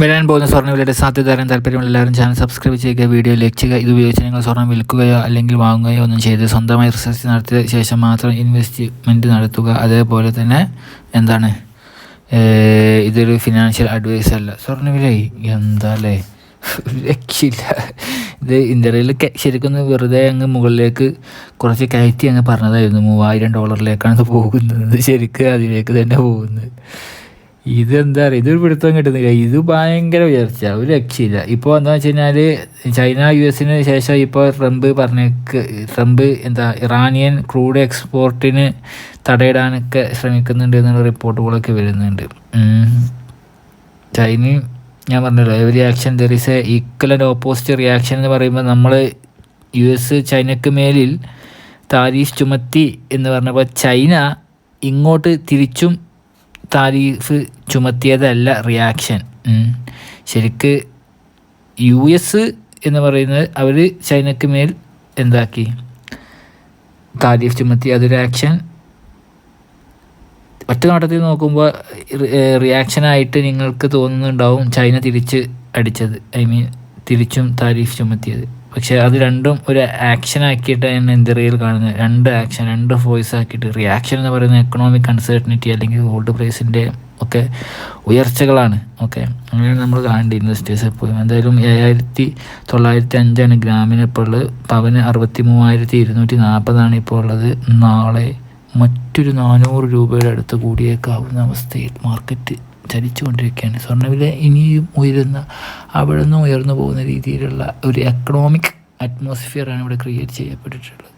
വരാൻ പോകുന്ന സ്വർണവിലയുടെ സാധ്യത അറിയാൻ താല്പര്യമുള്ള എല്ലാവരും ചാനൽ സബ്സ്ക്രൈബ് ചെയ്യുക വീഡിയോ ലൈക്ക് ചെയ്യുക. ഇത് ഉപയോഗിച്ച് നിങ്ങൾ സ്വർണം വിൽക്കുകയോ അല്ലെങ്കിൽ വാങ്ങുകയോ ഒന്നും ചെയ്ത് സ്വന്തമായി റിസർച്ച് നടത്തിയ ശേഷം മാത്രം ഇൻവെസ്റ്റ്മെന്റ് നടത്തുക. അതേപോലെ തന്നെ എന്താണ്? ഇതൊരു ഫിനാൻഷ്യൽ അഡ്വൈസ് അല്ല. സ്വർണവില എന്താ അല്ലേ രക്ഷയില്ല. ഇത് ഇന്ത്യയിൽ ശരിക്കും വെറുതെ അങ്ങ് മുകളിലേക്ക് കുറച്ച് കയറ്റി അങ്ങ് പറഞ്ഞതായിരുന്നു. മൂവായിരം ഡോളറിലേക്കാണ് പോകുന്നത്. ശരിക്കും അതിലേക്ക് തന്നെ പോകുന്നത്. ഇതെന്താ പറയുക ഇതൊരു പിടുത്തം കിട്ടുന്നില്ല. ഇത് ഭയങ്കര ഉയർച്ച. ഒരു രക്ഷയില്ല. ഇപ്പോൾ എന്താ വെച്ച് കഴിഞ്ഞാൽ ചൈന യു എസിന് ശേഷം ഇപ്പോൾ ട്രംപ് പറഞ്ഞേക്ക് ട്രംപ് എന്താ ഇറാനിയൻ ക്രൂഡ് എക്സ്പോർട്ടിന് തടയിടാനൊക്കെ ശ്രമിക്കുന്നുണ്ട് എന്നുള്ള റിപ്പോർട്ടുകളൊക്കെ വരുന്നുണ്ട്. ചൈന ഞാൻ പറഞ്ഞല്ലോ every action there is a equal and opposite reaction എന്ന് പറയുമ്പോൾ നമ്മൾ യു എസ് ചൈനക്ക് മേലിൽ താരീഫ് ചുമത്തി എന്ന് പറഞ്ഞപ്പോൾ ചൈന ഇങ്ങോട്ട് തിരിച്ചും താരീഫ് ചുമത്തിയതല്ല റിയാക്ഷൻ ശരിക്ക് യു എസ് എന്ന് പറയുന്നത് അവർ ചൈനക്ക് മേൽ എന്താക്കി? താരീഫ് ചുമത്തി അതൊരു ആക്ഷൻ ഒറ്റ നോട്ടത്തിൽ നോക്കുമ്പോൾ റിയാക്ഷനായിട്ട് നിങ്ങൾക്ക് തോന്നുന്നുണ്ടാവും ചൈന തിരിച്ച് അടിച്ചത്. ഐ മീൻ തിരിച്ചും താരീഫ് ചുമത്തിയത്. പക്ഷേ അത് രണ്ടും ഒരു ആക്ഷൻ ആക്കിയിട്ട് തന്നെ ഇന്ത്യയിൽ കാണുന്നത്? രണ്ട് ആക്ഷൻ രണ്ട് വോയിസ് ആക്കിയിട്ട് റിയാക്ഷൻ എന്ന് പറയുന്ന എക്കണോമിക് അൺസർട്ടനിറ്റി അല്ലെങ്കിൽ ഗോൾഡ് പ്രൈസിന്റെ ഒക്കെ ഉയർച്ചകളാണ്. ഓക്കെ അങ്ങനെയാണ് നമ്മൾ കാണേണ്ടത് ഇൻവെസ്റ്റേഴ്സ് എപ്പോഴും. എന്തായാലും ഏഴായിരത്തി തൊള്ളായിരത്തി അഞ്ചാണ് ഗ്രാമിന് ഇപ്പോൾ ഉള്ളത്. പവന് അറുപത്തി മൂവായിരത്തി ഇരുന്നൂറ്റി നാൽപ്പതാണ് ഇപ്പോൾ ഉള്ളത്. നാളെ മറ്റൊരു നാനൂറ് രൂപയുടെ അടുത്ത് കൂടിയേക്കാവുന്ന അവസ്ഥയിൽ മാർക്കറ്റ് ചലിച്ചുകൊണ്ടിരിക്കുകയാണ്. സ്വർണവില ഇനിയും ഉയരുന്ന അവിടെ നിന്ന് ഉയർന്നു പോകുന്ന രീതിയിലുള്ള ഒരു എക്കണോമിക് അറ്റ്മോസ്ഫിയറാണ് ഇവിടെ ക്രിയേറ്റ് ചെയ്യപ്പെട്ടിട്ടുള്ളത്.